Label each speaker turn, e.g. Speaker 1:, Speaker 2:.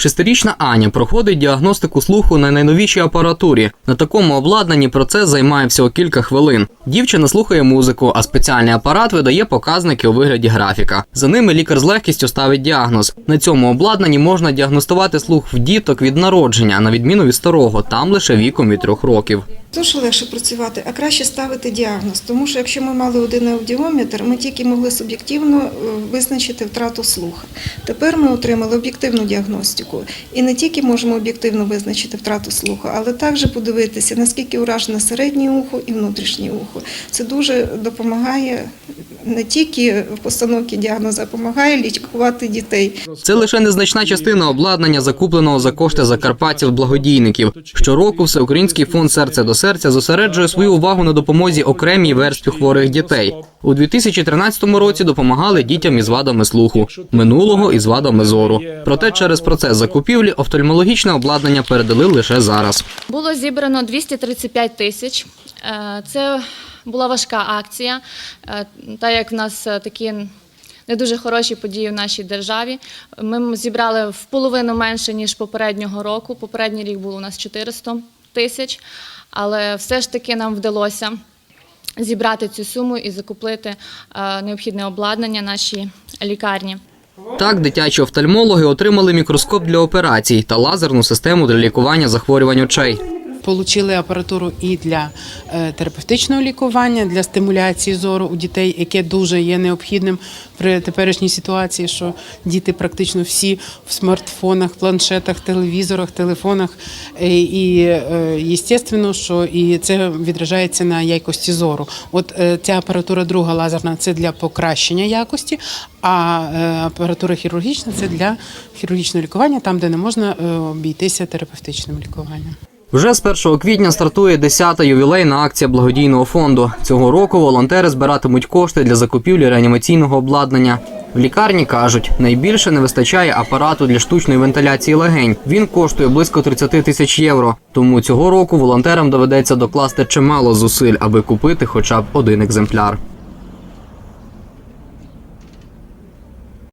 Speaker 1: Шестирічна Аня проходить діагностику слуху на найновішій апаратурі. На такому обладнанні процес займає всього кілька хвилин. Дівчина слухає музику, а спеціальний апарат видає показники у вигляді графіка. За ними лікар з легкістю ставить діагноз. На цьому обладнанні можна діагностувати слух в діток від народження, на відміну від старого, там лише віком від трьох років.
Speaker 2: Тож легше працювати, а краще ставити діагноз. Тому що якщо ми мали один аудіометр, ми тільки могли суб'єктивно е, визначити втрату слуха. Тепер ми отримали об'єктивну діагностику. І не тільки можемо об'єктивно визначити втрату слуху, але також подивитися, наскільки уражено середнє ухо і внутрішнє ухо. Це дуже допомагає не тільки в постановці діагнозу, а допомагає лікувати дітей.
Speaker 1: Це лише незначна частина обладнання, закупленого за кошти закарпатців благодійників. Щороку всеукраїнський фонд серце до серця зосереджує свою увагу на допомозі окремій верстві хворих дітей. У 2013 році допомагали дітям із вадами слуху, минулого із вадами зору. Проте через процес закупівлі офтальмологічне обладнання передали лише зараз.
Speaker 3: Було зібрано 235 тисяч. Е, Це була важка акція, е, так як в нас е, такі не дуже хороші події в нашій державі. Ми зібрали в половину менше, ніж попереднього року. Попередній рік було у нас 400 тисяч, але все ж таки нам вдалося зібрати цю суму і закупити е, необхідне обладнання нашій лікарні.
Speaker 1: Так, дитячі офтальмологи отримали мікроскоп для операцій та лазерну систему для лікування захворювань очей.
Speaker 4: Получили апаратуру і для е, терапевтичного лікування, для стимуляції зору у дітей, яке дуже є необхідним при теперішній ситуації, що діти практично всі в смартфонах, планшетах, телевізорах, телефонах. Е, І е, естественно, що і це відражається на якості зору. От е, ця апаратура друга лазерна це для покращення якості, а е, апаратура хірургічна це для хірургічного лікування, там де не можна е, обійтися терапевтичним лікуванням.
Speaker 1: Вже з 1 квітня стартує 10-та ювілейна акція благодійного фонду. Цього року волонтери збиратимуть кошти для закупівлі реанімаційного обладнання. В лікарні кажуть, найбільше не вистачає апарату для штучної вентиляції легень. Він коштує близько 30 тисяч євро. Тому цього року волонтерам доведеться докласти чимало зусиль, аби купити хоча б один екземпляр.